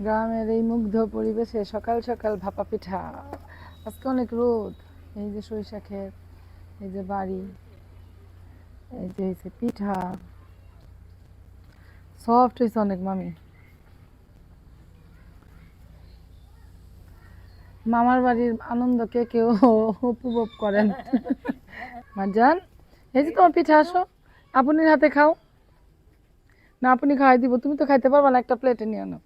গ্রামের এই মুগ্ধ পরিবেশে সকাল সকাল ভাপা পিঠা। আজকে অনেক রোদ। এই যে সরিষা ক্ষেত, এই যে বাড়ি, এই যে হয়েছে পিঠা। সফট হয়েছে অনেক, মামি। মামার বাড়ির আনন্দ কে কেউ উপভোগ করেন। মাজান এই যে তোমার পিঠা আসো। আপনি হাতে খাও। না, আপনি খাওয়াই দিব। তুমি তো খাইতে পারবা না, একটা প্লেটে নিয়ে আনো।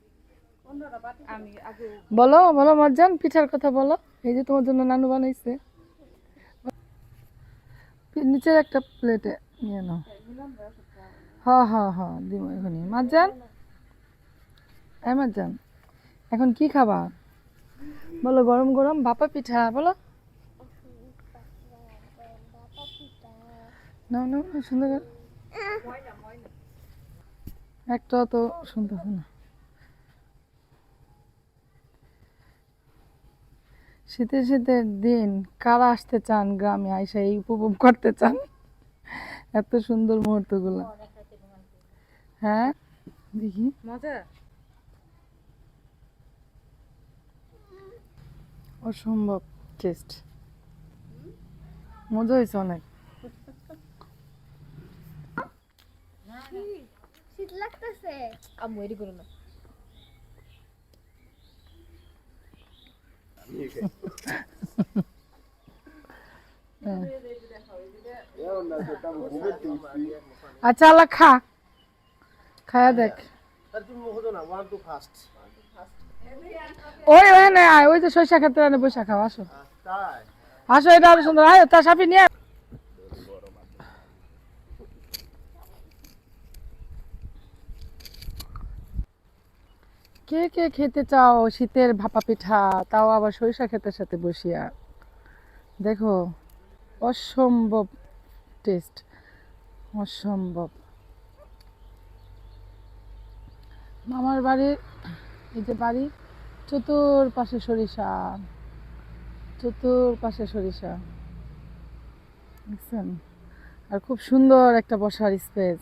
বলো বলো মাজান পিঠার কথা বলো। এই যে তোমার জন্য নানু বানাইছে। নিচের একটা প্লেটে নিয়ে নাও। হ হ হ দিব এখনই। এই মাজান এখন কি খাবা? বলো গরম গরম বাপা পিঠা বলো। নাও নাও, সুন্দর একটা তো শুনতেছে না। শীতের শীতের দিন কারা আসতে চান গ্রামে? আইসা এই উপভোগ করতে চান? এত সুন্দর মুহূর্তগুলো। হ্যাঁ দেখি। মজা? অসম্ভব টেস্ট মজা হয়েছে অনেক। শীত লাগতেছে। আম্মু করো না। আচ্ছা আল্লাহ খা। খায়া দেখ। ওই ওই না ওই যে সরিষা খেতে বসে খাও আসো। আসো এটা আরও সুন্দর। আয় তা সাপি নিয়ে আয়। কে কে খেতে চাও শীতের ভাপা পিঠা? তাও আবার সরিষা ক্ষেতের সাথে বসিয়া। দেখো, অসম্ভব টেস্ট অসম্ভব। মামার বাড়ির এই যে বাড়ি চতুর পাশে সরিষা। চতুর পাশে সরিষা। দেখছেন? আর খুব সুন্দর একটা বসার স্পেস